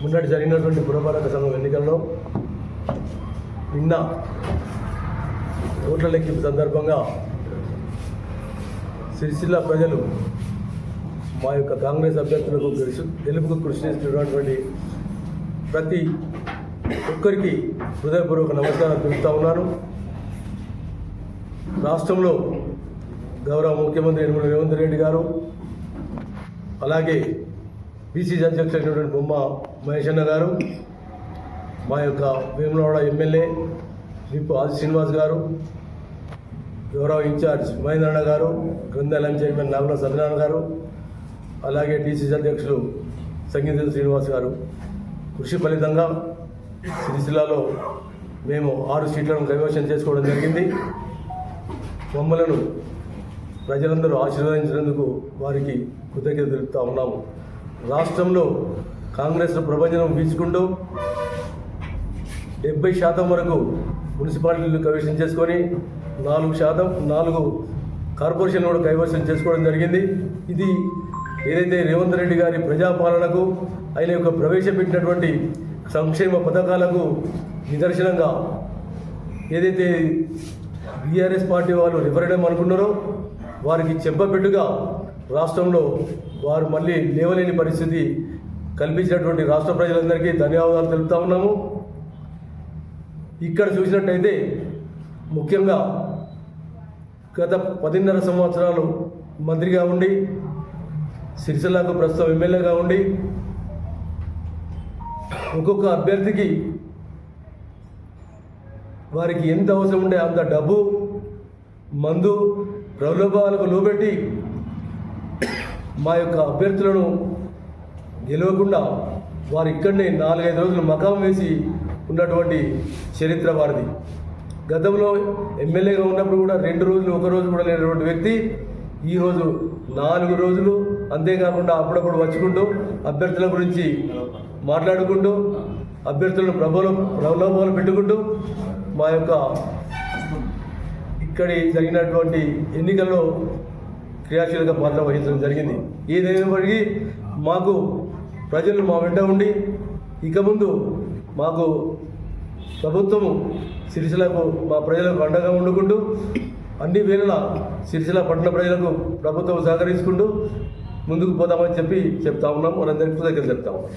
మొన్నటి జరిగినటువంటి పురపాలక సంఘం ఎన్నికల్లో నిన్న ఓట్ల లెక్కింపు సందర్భంగా సిరిసిల్ల ప్రజలు మా యొక్క కాంగ్రెస్ అభ్యర్థులకు కృషి గెలుపుకు కృషి చేస్తున్నటువంటి ప్రతి ఒక్కరికి హృదయపూర్వక నమస్కారం తెలుపుతా ఉన్నాను. రాష్ట్రంలో గౌరవ ముఖ్యమంత్రి యనమల రేవంత్ రెడ్డి గారు అలాగే బీసీ అధ్యక్షుడైనటువంటి బొమ్మ మహేష్ అన్న గారు మా యొక్క వేములవాడ ఎమ్మెల్యే విప్ ఆది శ్రీనివాస్ గారు గౌరవ ఇన్ఛార్జ్ మహేంద్రన్న గారు గ్రంథాలయం చైర్మన్ నాగుల సత్యనారాయణ గారు అలాగే డీసీసీ అధ్యక్షులు సంగీత శ్రీనివాస్ గారు. కృషి ఫలితంగా సిరిసిల్లాలో మేము ఆరు సీట్లను కైవశం చేసుకోవడం జరిగింది. మమ్మలను ప్రజలందరూ ఆశీర్వదించినందుకు వారికి కృతజ్ఞత తెలుపుతా ఉన్నాము. రాష్ట్రంలో కాంగ్రెస్ ప్రభంజనం వీచుకుంటూ డెబ్బై శాతం వరకు మున్సిపాలిటీలు కైవసం చేసుకొని నాలుగు శాతం నాలుగు కార్పొరేషన్లు కూడా కైవసం చేసుకోవడం జరిగింది. ఇది ఏదైతే రేవంత్ రెడ్డి గారి ప్రజాపాలనకు ఆయన యొక్క ప్రవేశపెట్టినటువంటి సంక్షేమ పథకాలకు నిదర్శనంగా ఏదైతే బీఆర్ఎస్ పార్టీ వాళ్ళు రిఫరెండం అనుకున్నారో వారికి చెంపపెట్టుగా రాష్ట్రంలో వారు మళ్ళీ లేవలేని పరిస్థితి కల్పించినటువంటి రాష్ట్ర ప్రజలందరికీ ధన్యవాదాలు తెలుపుతా ఉన్నాము. ఇక్కడ చూసినట్టయితే ముఖ్యంగా గత పదిన్నర సంవత్సరాలు మంత్రిగా ఉండి సిరిసిల్లాకు ప్రస్తుతం ఎమ్మెల్యేగా ఉండి ఒక్కొక్క అభ్యర్థికి వారికి ఎంత అవసరం ఉండే అంత డబ్బు మందు ప్రలోభాలకు లోబెట్టి మా యొక్క అభ్యర్థులను గెలవకుండా వారు ఇక్కడనే నాలుగైదు రోజులు మకాం వేసి ఉన్నటువంటి చరిత్ర వారిది. గతంలో ఎమ్మెల్యేగా ఉన్నప్పుడు కూడా రెండు రోజులు ఒక రోజు కూడా లేనటువంటి వ్యక్తి ఈరోజు నాలుగు రోజులు అంతేకాకుండా అప్పుడప్పుడు వచ్చుకుంటూ అభ్యర్థుల గురించి మాట్లాడుకుంటూ అభ్యర్థులను ప్రబలం ప్రలోభాలు పెట్టుకుంటూ మా యొక్క ఇక్కడి జరిగినటువంటి ఎన్నికల్లో క్రియాశీలక పాత్ర వహించడం జరిగింది. ఏదైనప్పటికీ మాకు ప్రజలు మా వెంట ఉండి ఇక ముందు మాకు ప్రభుత్వము సిరిసిలకు మా ప్రజలకు అండగా వండుకుంటూ అన్ని వేళలా సిరిసిల పట్టణ ప్రజలకు ప్రభుత్వం సహకరించుకుంటూ ముందుకు పోదామని చెప్పి చెప్తా ఉన్నాం. మనందరికీ కృతజ్ఞతలు చెప్తా ఉన్నాం.